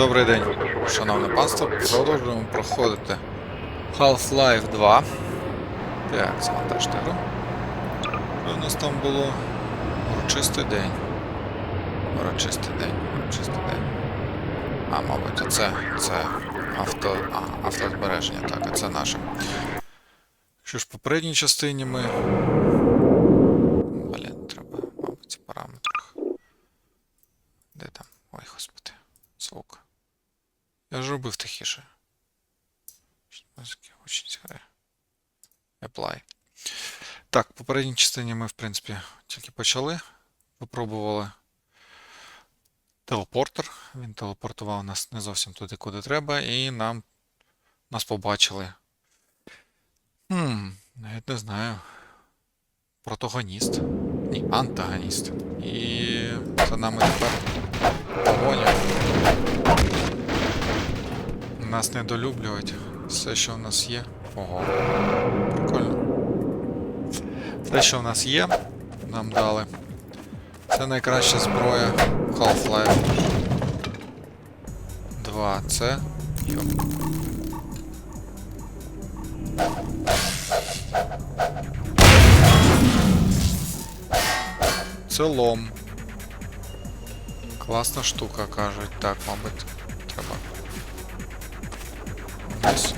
Добрий день, шановне панство. Продовжуємо проходити Half-Life 2. Так, завантажте гру. У нас там було? Урочистий день. Урочистий день, урочистий день. А, мабуть, оце це авто. А, автозбереження, так, а це наше. Що ж, в попередній частині ми. Блін, треба, мабуть, в параметрах. Де там? Ой, господи. Звук. Я ж робив тихіше. Музики очень згорає. Apply. Так, в попередній частині ми, в принципі, тільки почали. Попробували телепортер. Він телепортував нас не зовсім туди, куди треба, і нам нас побачили. Хм, навіть не знаю. Протагоніст. Ні, антагоніст. І за нами тепер погоня. Нас недолюблюють. Все, що в нас є. Ого. Прикольно. Все, що в нас є, нам дали. Це найкраща зброя Half-Life 2. Це. Йоп. Це лом. Класна штука, кажуть. Так, мабуть, треба. Десь.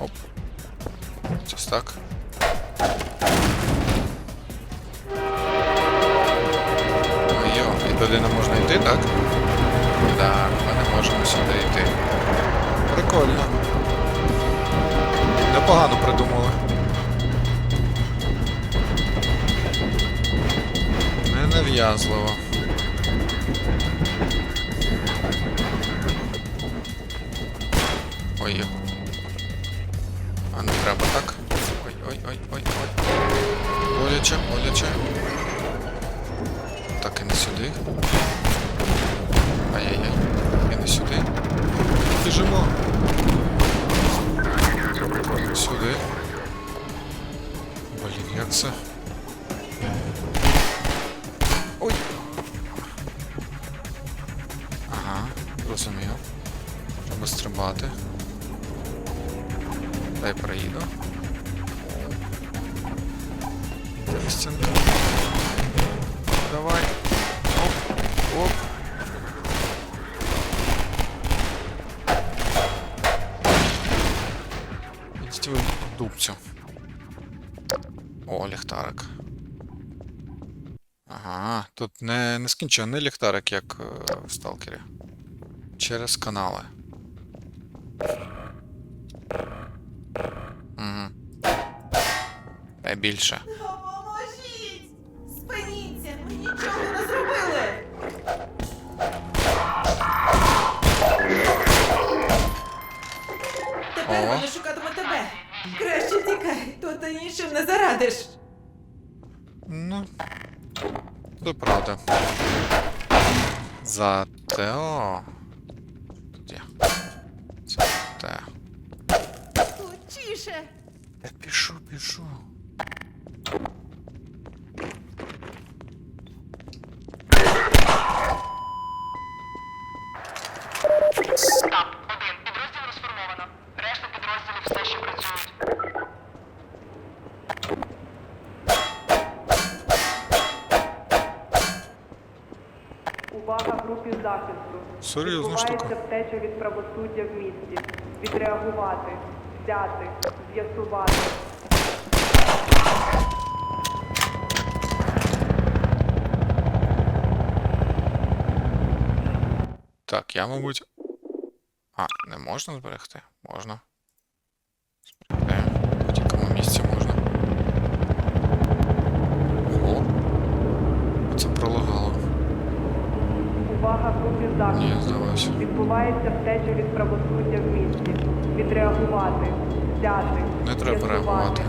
Оп. Ось так. Йо, і туди не можна йти, так? Так, ми не можемо сюди йти. Прикольно. Непогано придумали. Не нав'язливо. Ой. А не треба так. Ой, ой, ой, ой, ой. Боляче, боляче. Так, і не сюди. Ай-яй-яй. І не сюди. Біжимо. Сюди. Блін, як це? Ой. Ага, розумію. Треба стрибати. Дай проїду. Стінка. Давай. Оп. Оп. Ідіть ви дубцю. О, ліхтарик. Ага, тут не нескінченний ліхтарик, як е, в сталкері. Через канали. Та більше. Допоможіть! Спиніться! Ми нічого не зробили! Тепер вони шукатимуть тебе! Краще тікай, то ти іншим не зарадиш! Ну. Це правда. Зате. О. Де? Зате. Лучіше! Я пішу, пішу. Штаб, один. Підрозділ розформовано. Решта підрозділів все ще працюють. Увага групі захисту. Серйозна штука. Відбувається втеча від правосуддя в місті. Відреагувати, взяти, з'ясувати. Так, я, мабуть. А, не можна зберегти? Можна. Зберігаємо. В будь-якому місці можна. Ого. Це пролагало. Увага групі Ні, захисту. Відбувається втеча від правосуддя в місті. Відреагувати, взяти. Не треба реагувати.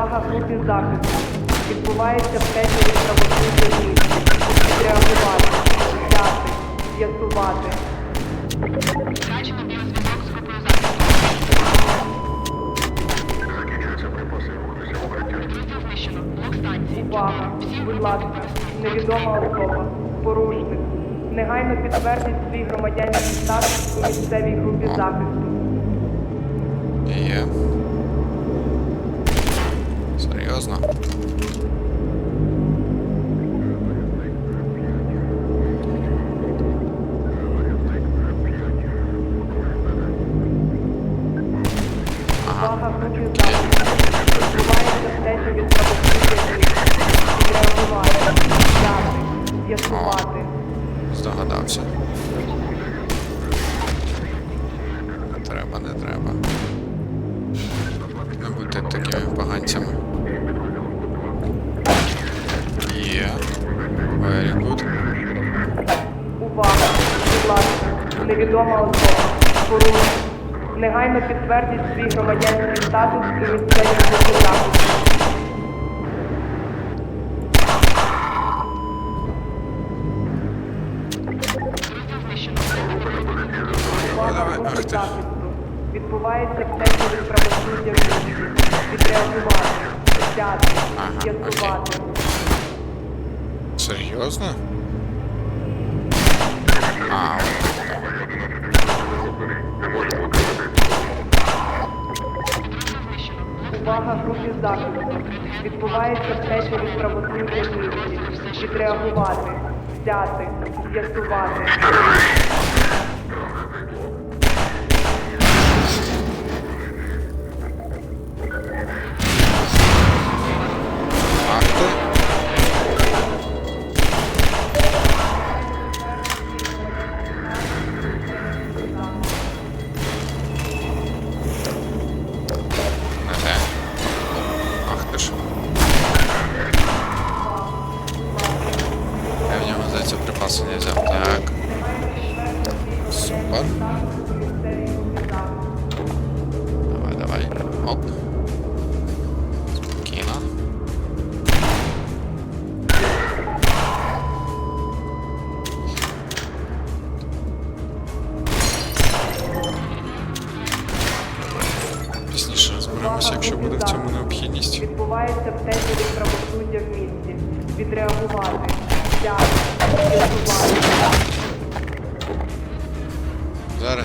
Увага групі захисту. Відбувається втеча від правосуддя в місті. Відреагувати, взяти, з'ясувати. Втрачено біозв'язок з групою захисту. Увага, будь ласка, невідома особа, порушник. Негайно підтвердіть свій громадянський статус у місцевій групі захисту. Серйозно? Увага Негайно підтвердіть свій громадянський статус і місцеві захисту. Підрозділ знищено. Увага Давай, групи ах ти. захисту. Відбувається втеча від правосуддя в місті. Відреагувати, взяти, Ага, з'ясувати. Серйозно? А, от. Підрозділ знищено. Блок Увага групі захисту. Відбувається втеча від правосуддя місці. Відреагувати, взяти, з'ясувати.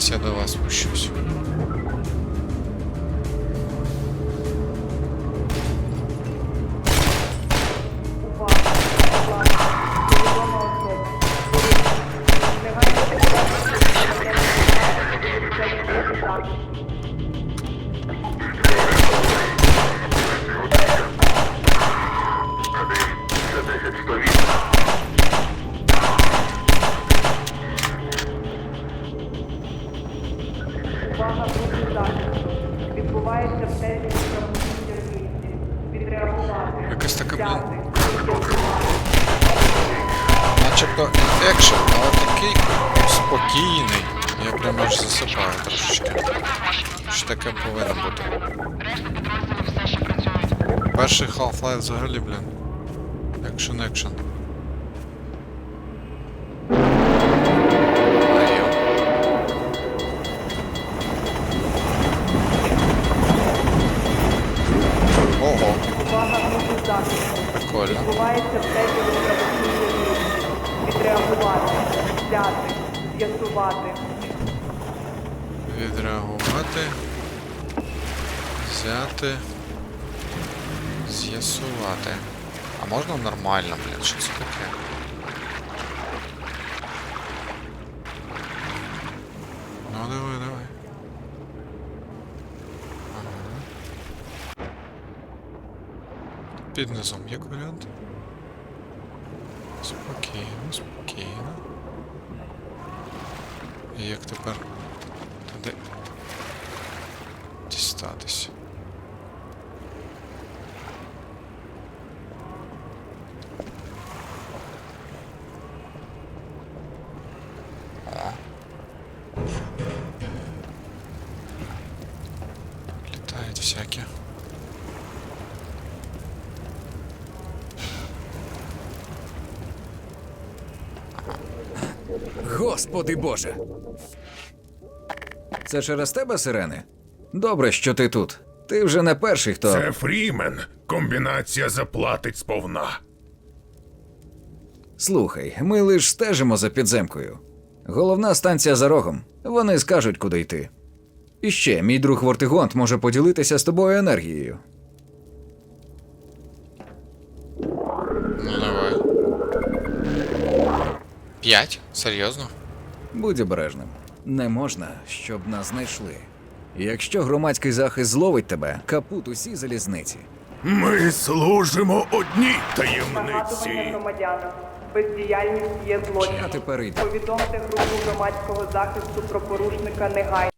Зараз я до вас спущусь. Якась така, блін, начебто інфекшн, але такий спокійний. Я прямо аж засипаю трошечки. Що таке повинно бути. Перший Half-Life взагалі, блін. Екшен, екшен. Айо. Ого, Увага групи захисту. прикольно. Відбувається третє інформаційне місце. Відреагувати, взяти, з'ясувати. Відреагувати. Взяти. З'ясувати. А можна нормально, блін, що це таке? Ну давай, давай. Ага. Під низом як варіант. Спокійно, спокійно. І як тепер туди Господи Боже. Це через тебе сирени? Добре, що ти тут. Ти вже не перший, хто. Це Фрімен. Комбінація заплатить сповна. Слухай, ми лиш стежимо за підземкою. Головна станція за рогом. Вони скажуть, куди йти. І ще, мій друг Вортигонт може поділитися з тобою енергією. Ну давай. П'ять? Серйозно? Будь обережним. Не можна, щоб нас знайшли. Якщо громадський захист зловить тебе, капут усі залізниці. Ми служимо одній Нагадування таємниці. громадянам. Бездіяльність є злочином. Я тепер йду. Повідомте групу громадського захисту про порушника негайно.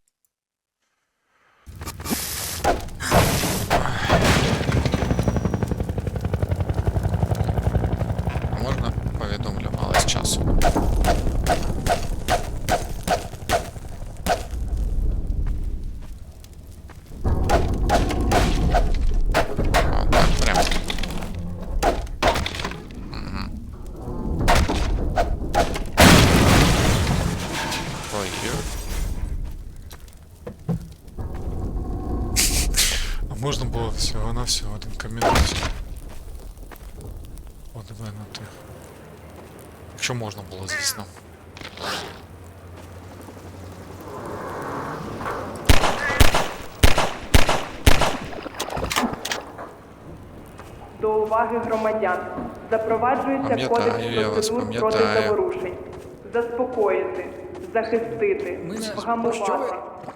Якщо можна було, звісно. До уваги громадян. Запроваджується кодекс процедур проти заворушень. Заспокоїти, захистити, вгамувати, Що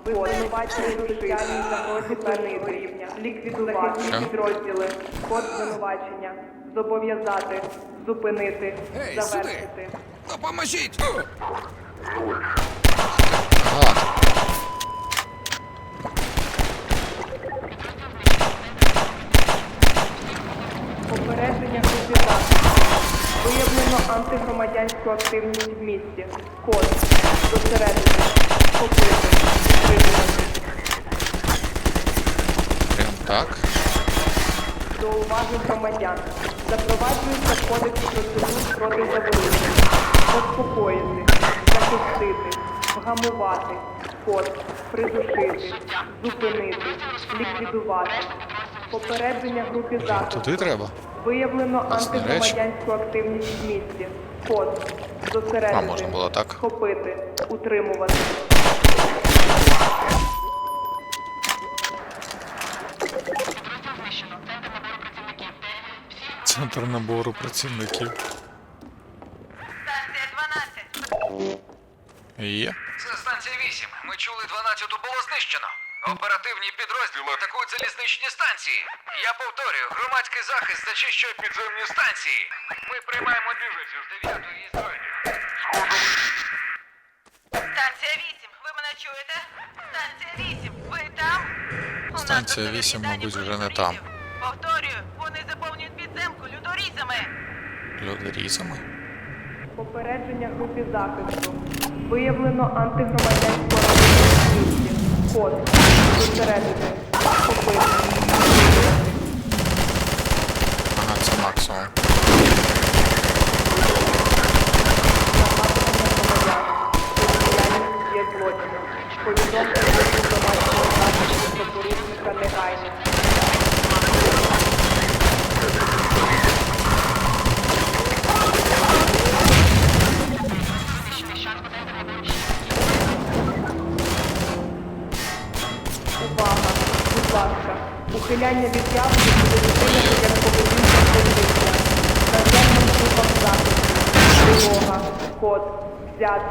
ви? винувачення соціальній загрозі першого рівня, ліквідувати підрозділи, код звинувачення, зобов'язати, зупинити, Ей, сюди! завершити. Допоможіть! Ага, Попередження групі. Виявлено антигромадянську активність в місті. Код. Зосередити. Підтримувати. прям так. До уваги громадян. Запроваджується кодекс процедур проти заворушень. Заспокоїти. Захистити. Вгамувати. Код. Придушити. Зупинити. Ліквідувати. Попередження групі захисту. Туди треба? Виявлено антигромадянську активність в місті. Код. Зосередити. А, можна було так. Схопити. Утримувати. Центр набору працівників. Станція 12. Є. Це станція 8. Ми чули 12-ту було знищено. Оперативні підрозділи атакують залізничні станції. Я повторюю, громадський захист зачищує підземні станції. Ми приймаємо двіжицю з 9-ї і. Станція 8, ви мене чуєте? Станція 8, ви там? Станція 8, мабуть, вже не там. Повторюю, вони заповнюють підземку людорізами. Люди. Попередження групі захисту. Виявлено антигромадянську місті. Код. Зосередити. Схопити. Ага, це максимум. Діяльність є злочином. Повідомте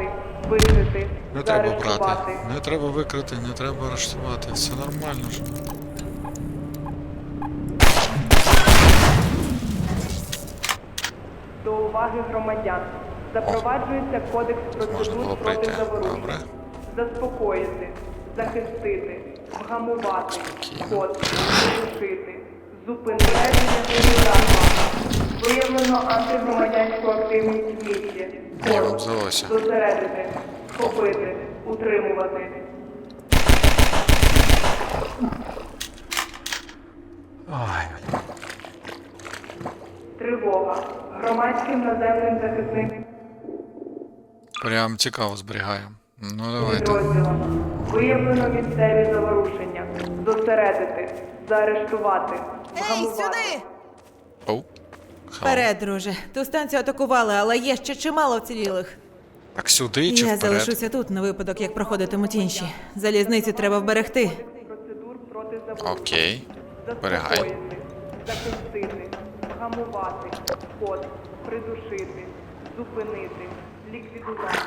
Взяти. Викрити. Не треба брати. Не треба викрити, не треба арештувати. Все нормально ж. До уваги громадян. Запроваджується кодекс процедур проти заворушень. Заспокоїти, захистити, вгамувати, код, придушити, зупинити. Виявлено антигромадянську активність вам здалося? зосередити, схопити, утримувати. Ой. Тривога. Громадським наземним захисним Прям цікаво зберігаємо. Ну давайте. підрозділом. Виявлено місцеві заворушення. Зосередити, заарештувати, Ей, вгамувати. сюди! Оу. Вперед, друже. Ту станцію атакували, але є ще чимало вцілілих. Так сюди чи Я вперед? залишуся тут на випадок, як проходитимуть інші. Залізницю треба вберегти. Процедур проти заворушень. Окей. Берегай. Заспокоїти, захистити, вгамувати, код, придушити, зупинити, ліквідувати.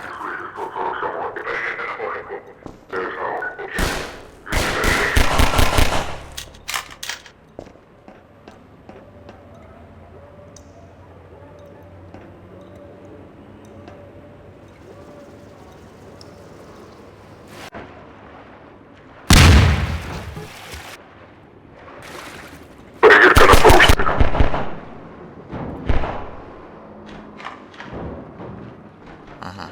Ага.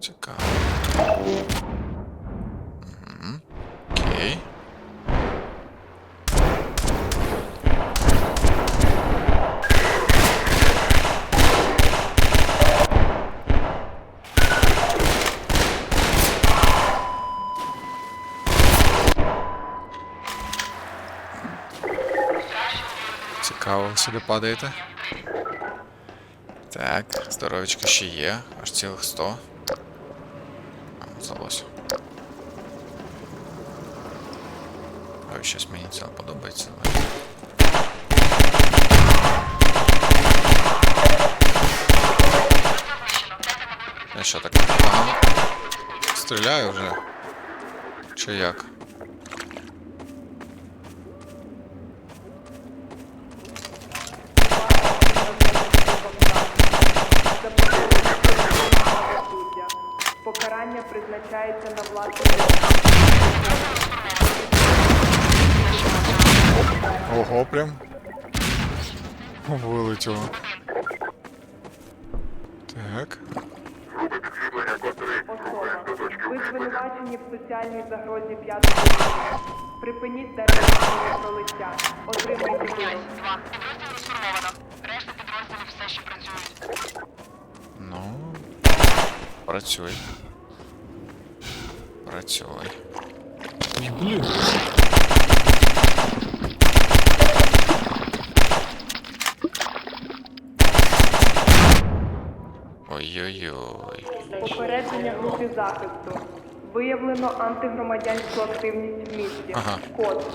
Цікаво. Мгм. Окей. Цікаво, ви сюди падаєте. Так, здоровечко ще є. Аж цілих 100. А, здалося. Ой, щось мені це подобається. Я що так погано? Стріляю вже. Чи як? Прям. Вилетіло. Так. Ви звинувачені в соціальній загрозі п'ятого. Припиніть термінове пролиття. Отримайте вирок. Підрозділ розформовано. Решта підрозділів все ще працюють. Ну. Працюй. Працюй. Блін. Ой-ой-ой. Попередження групи захисту. Виявлено антигромадянську активність в місті. Ага. Код.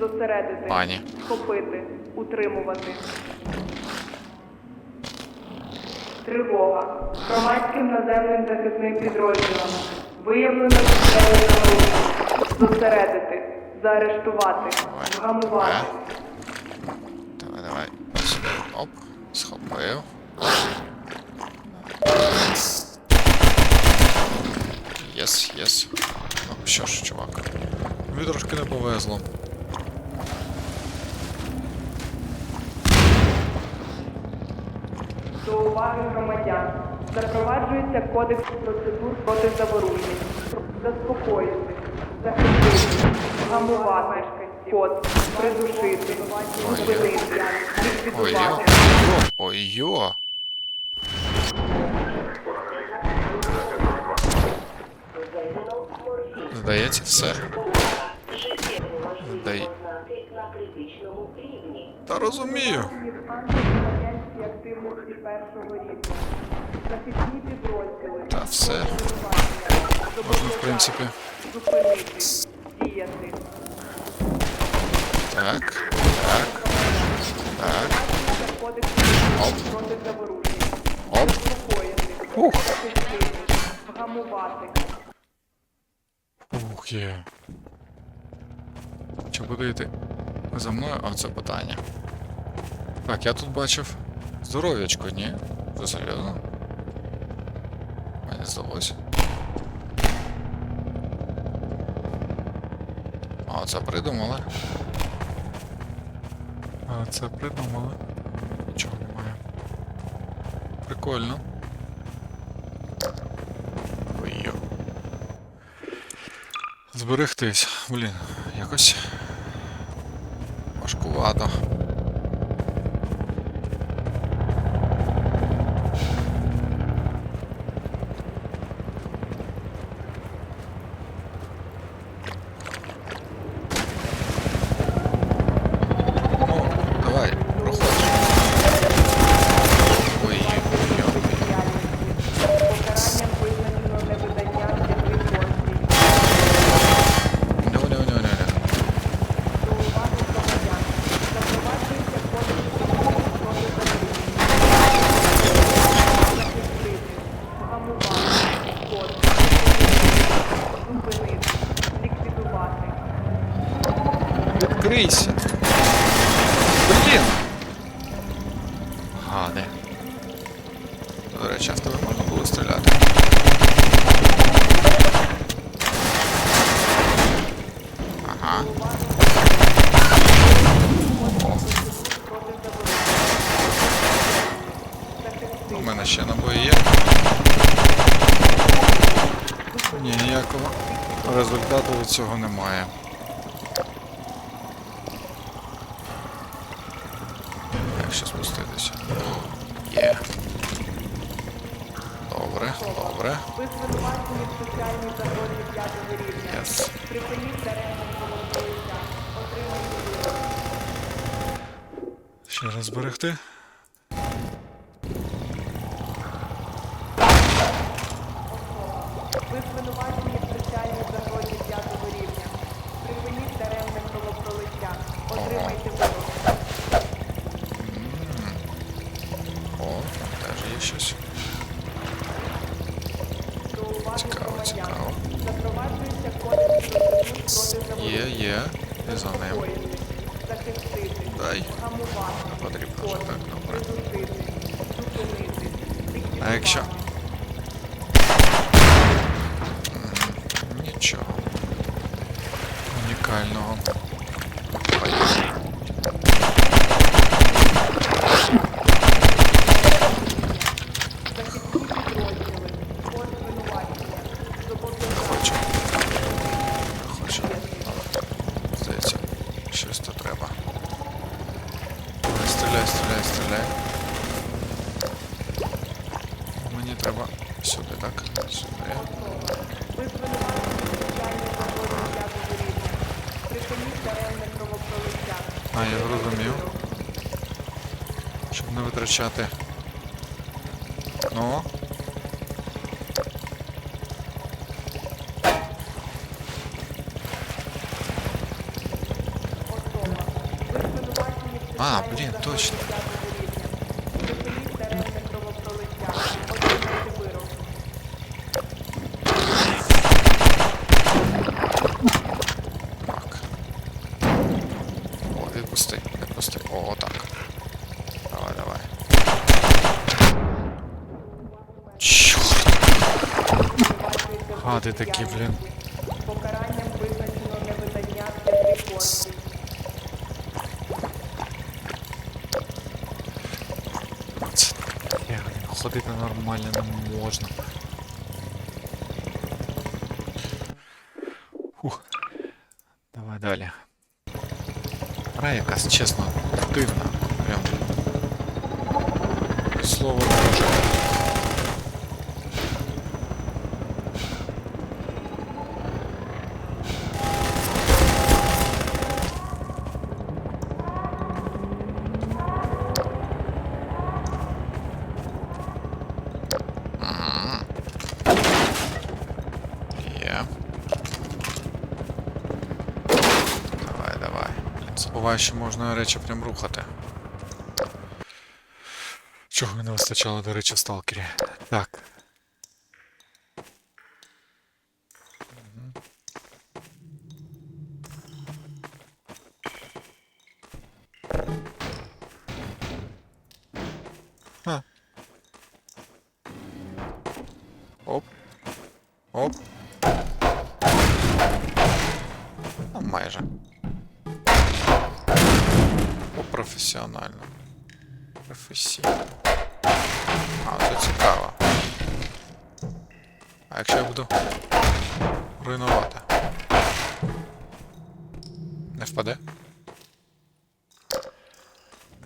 Зосередити. Пані. Схопити. Утримувати. Тривога. Громадським наземним захисним підрозділом. Виявлено заворушення. Зосередити. Заарештувати. Давай. Вгамувати. Давай, давай. Оп. Схопив. Єс, єс. Ну, що ж, чувак. Мені трошки не повезло. До уваги громадян. Запроваджується кодекс процедур проти заворушень. Заспокоїти, захистити, вгамувати, код, придушити, зупинити, Ой-йо. ліквідувати. Ой-йо. Здається, все. Здай... Та розумію. Від антиагентській активності першого рівня. Захисні підрозділи. Та все. Можна, в принципі. Зупинити, діяти. Так. Так. Так. Кодекс Оп. проти заворушень. Оп. Заспокоїти, Ух. захистити, вгамувати. Ух є. Чи буде йти за мною? А це питання. Так, я тут бачив здоров'ячко, ні? Це серйозно? Мені здалося. А, це придумали. А, це придумали. Нічого немає. Прикольно. Ой-йо. Зберегтись. Блін, якось важкувато. Ну, давай, проходь. Ой, ой, ой. Покаранням визначено невидання землі порцій. Ну, ну, ну, ну, ну. До уваги громадян. Запроваджується кодекс проти заворушень. Захистити, вгамувати, код, зупинити, ліквідувати. Відкрийся. Блін. Гаде. До речі, в тебе можна було стріляти. Ага. У мене ще набої є. Ні, ніякого результату від цього немає. Раз. Ви звинувачені в соціальній загрозі п'ятого рівня. Припиніть даремне кровопролиття. Отримайте вирок. О, там теж є щось. До уваги Цікаво, громадян. цікаво. Запроваджується кодекс процедур проти. Є, є. І за ним. Захистити, Дай. вгамувати, Не потрібно вже код, так, добре. придушити, зупинити, А якщо? ліквідувати. Нічого. Унікального. Щоб не витрачати. Ну. Особа. Ви звинувачені в А, соціальній блін, загрозі точно. Гади такі, блін. Покаранням визначено невидання землі порцій. Це таке, блін, ходити нормально не можна. Фух. Давай далі. Гра якась, чесно, дивна. Прям. Слово Боже. Блін, забуваю, що можна речі прям рухати. Чого не вистачало, до речі, в сталкері. Так. Мгм. А. Оп. Оп. Ну, майже. Професіонально. Професійно. А, це цікаво. А якщо я буду руйнувати? Не впаде?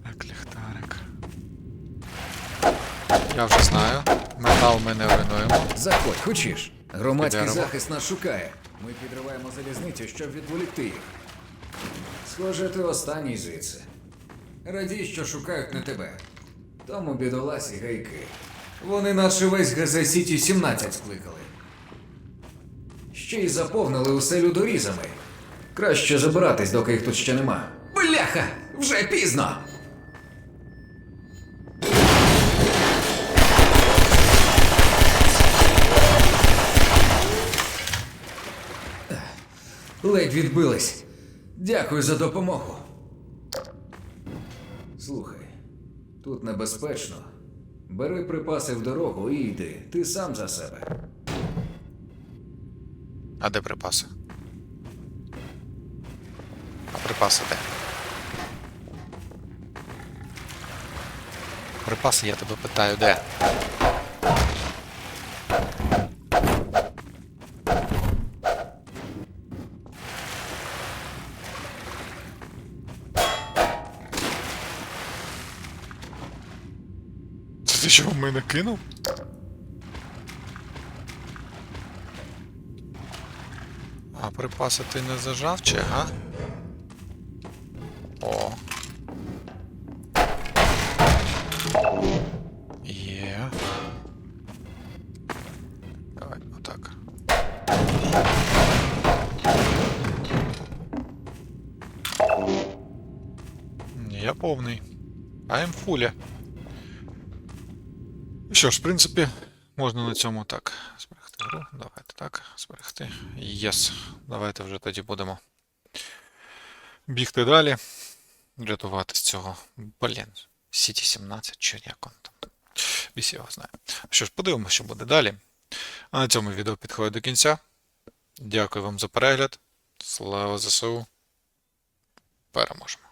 Так, ліхтарик. Я вже знаю. Метал ми не руйнуємо. Заходь, хочеш. Громадський Підемо. захист нас шукає. Ми підриваємо залізницю, щоб відволікти їх. Схоже, ти останній звідси. Радій, що шукають не тебе. Тому бідоласі гайки. Вони наче весь ГЗ Сіті 17 скликали. Ще й заповнили усе людорізами. Краще забиратись, доки їх тут ще нема. Бляха! Вже пізно! Ледь відбились. Дякую за допомогу. Тут небезпечно. Бери припаси в дорогу і йди. Ти сам за себе. А де припаси? А припаси де? Припаси, я тебе питаю, де? Що мене кинув? А припаси ти не зажав чи, га? О. Є. Давай, отак. Я повний. I'm фулі. Що ж, в принципі, можна на цьому так зберегти гру. Давайте так, зберегти. Єс. Давайте вже тоді будемо бігти далі. Рятувати з цього. Блін. Сіті 17, чи як он там. Біс його знає. Що ж, подивимося, що буде далі. А на цьому відео підходить до кінця. Дякую вам за перегляд. Слава ЗСУ. Переможемо.